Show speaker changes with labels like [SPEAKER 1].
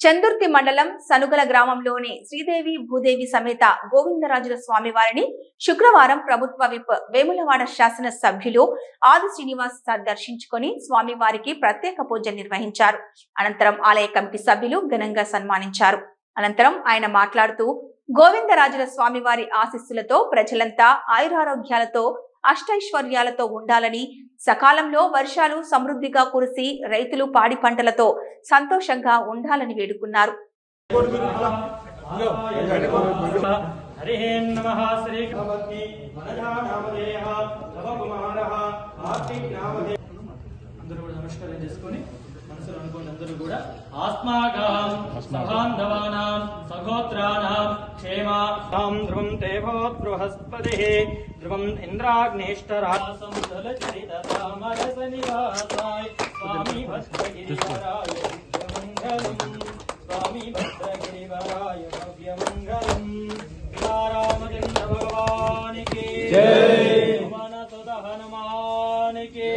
[SPEAKER 1] చందుర్తి మండలం సనుగల గ్రామంలోని శ్రీదేవి భూదేవి సమేత గోవిందరాజుల స్వామివారిని శుక్రవారం ప్రభుత్వ విప్ వేములవాడ శాసన సభ్యులు ఆది శ్రీనివాస్ సార్ దర్శించుకొని స్వామివారికి ప్రత్యేక పూజలు నిర్వహించారు. అనంతరం ఆలయ కమిటీ సభ్యులు ఘనంగా సన్మానించారు. అనంతరం ఆయన మాట్లాడుతూ గోవిందరాజుల స్వామివారి ఆశీస్సులతో ప్రజలంతా ఆయురారోగ్యాలతో అష్టైశ్వర్యాలతో ఉండాలని సకాలంలో వర్షాలు సమృద్ధిగా కురిసి రైతులు పాడి పంటలతో సంతోషంగా ఉండాలని వేడుకున్నారు.
[SPEAKER 2] అందరూ కూడా నమస్కారం చేసుకొని మనసులో అనుకోండి అందరూ కూడా ఆస్మాకాం ध्रुवम ध्रुवं देवो बृहस्पतिः। ध्रुवम् इन्द्राग्नेष्टरासंसलचरिततामरसनिवासाय स्वामी भद्रगिरिवराय स्वामी के हनुमान के